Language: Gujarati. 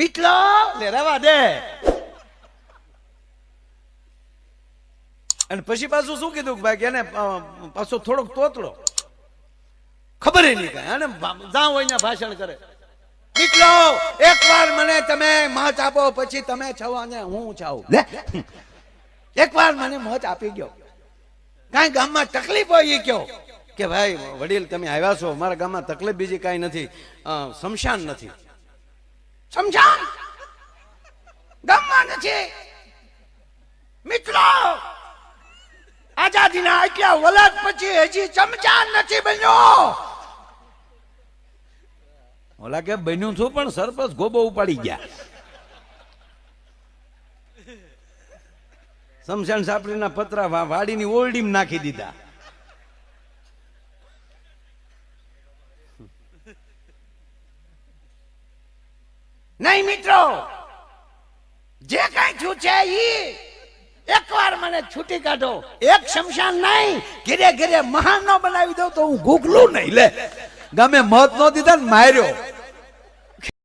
મીટલો લે રવા દે અને પછી પાછું શું કીધું કે ભાઈ એને પાછો થોડોક તોતડો ખબર નહીં કઈ, અને જાઉં હોય ત્યાં ભાષણ કરે. મીટલો એકવાર મને તમે મત આપો, પછી તમે છો અને હું છાઉં લે. એકવાર મને મત આપી ગયો. કાંઈ ગામમાં તકલીફ હોય એ કયો. કે ભાઈ, વડીલ તમે આવ્યા છો, મારા ગામમાં તકલીફ બીજી કાંઈ નથી. શમશાન નથી. શમશાન ગામમાં નથી મિત્રો, આઝાદીના આટલા વલદ પછી હજી ચમચાન નથી બન્યો. ઓલા કે બન્યું છું પણ સરપંચ ગોબો ઉપાડી ગયા. શમશાન સાપડીના પતરા વાડીની ઓરડીમાં નાખી દીધા. નહીં મિત્રો, જે કઈ છે ઈ એકવાર મને છૂટી કાઢો. એક શમશાન નહીં, ઘેરે ઘેરે મહાન નો બનાવી દઉં તો હું ગુગલું નહીં લે. ગમે મત નો દીધા ને માર્યો.